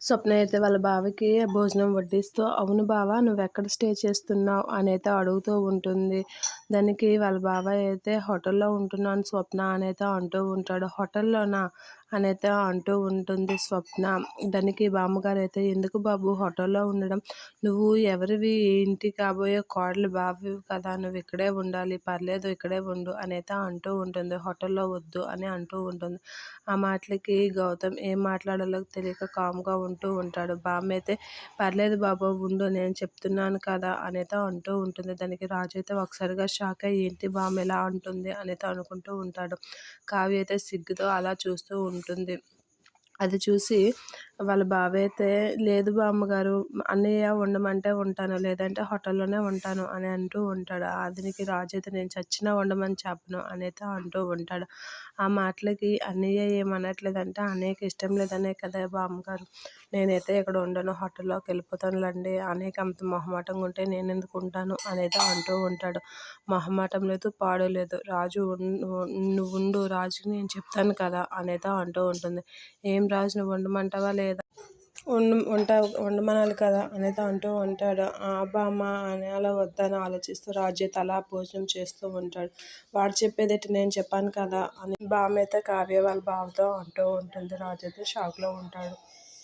స్వప్న అయితే వాళ్ళ బావకి భోజనం వడ్డిస్తూ అవును బావ నువ్వు ఎక్కడ స్టే చేస్తున్నావు? అని అయితే అడుగుతూ ఉంటుంది. దానికి వాళ్ళ బావ అయితే హోటల్లో ఉంటున్నాను స్వప్న అనైతే అంటూ ఉంటాడు. హోటల్లోనా? అనైతే అంటూ ఉంటుంది స్వప్న. దానికి బామ్మగారు అయితే ఎందుకు బాబు హోటల్లో ఉండడం? నువ్వు ఎవరివి? ఇంటి కాబోయే కోడలు బావి కదా నువ్వు ఇక్కడే ఉండాలి. పర్లేదు ఇక్కడే ఉండు అనైతే అంటూ ఉంటుంది. హోటల్లో వద్దు అని అంటూ ఉంటుంది. ఆ మాటలకి గౌతమ్ ఏం మాట్లాడాలో తెలియక కామ్గా ఉంటూ ఉంటాడు. బామ్మ అయితే పర్లేదు బాబు ఉండు నేను చెప్తున్నాను కదా అనేది అంటూ ఉంటుంది. దానికి రాజు అయితే ఒకసారిగా షాక్ అయ్యి ఏంటి బామ్మ ఎలా ఉంటుంది? అనేది అనుకుంటూ ఉంటాడు. కావ్య అయితే సిగ్గుతో అలా చూస్తూ ఉంటుంది. అది చూసి వాళ్ళ బావ అయితే లేదు బామ్మగారు అన్నయ్య ఉండమంటే ఉంటాను లేదంటే హోటల్లోనే ఉంటాను అని అంటూ ఉంటాడు. అతనికి రాజు అయితే నేను చచ్చినా ఉండమని చెప్పను అనైతే అంటూ ఉంటాడు. ఆ మాటలకి అన్నయ్య ఏమనట్లేదంటే అన్నయ్యకి ఇష్టం లేదనే కదా బామ్మగారు నేనైతే ఇక్కడ ఉండను హోటల్లోకి వెళ్ళిపోతానులేండి అనేక అంత మొహమాటంగా ఉంటే నేను ఎందుకు ఉంటాను అనేది అంటూ ఉంటాడు. మొహమాటం లేదు పాడు లేదు రాజు నువ్వు ఉండు రాజుకి నేను చెప్తాను కదా అనేది అంటూ ఉంటుంది. ఏం రాజు నువ్వు వండమంటావా లేదా? వండు వంట వండమనాలి కదా అనేది అంటూ ఉంటాడు. ఆ అని అనాల వద్దని ఆలోచిస్తూ రాజు తలా భోజనం చేస్తూ ఉంటాడు. వాడు చెప్పేది నేను చెప్పాను కదా అని బామ్మ అయితే కావ్య వాళ్ళ బావతో అంటూ ఉంటుంది. రాజు అయితే షాక్లో ఉంటాడు.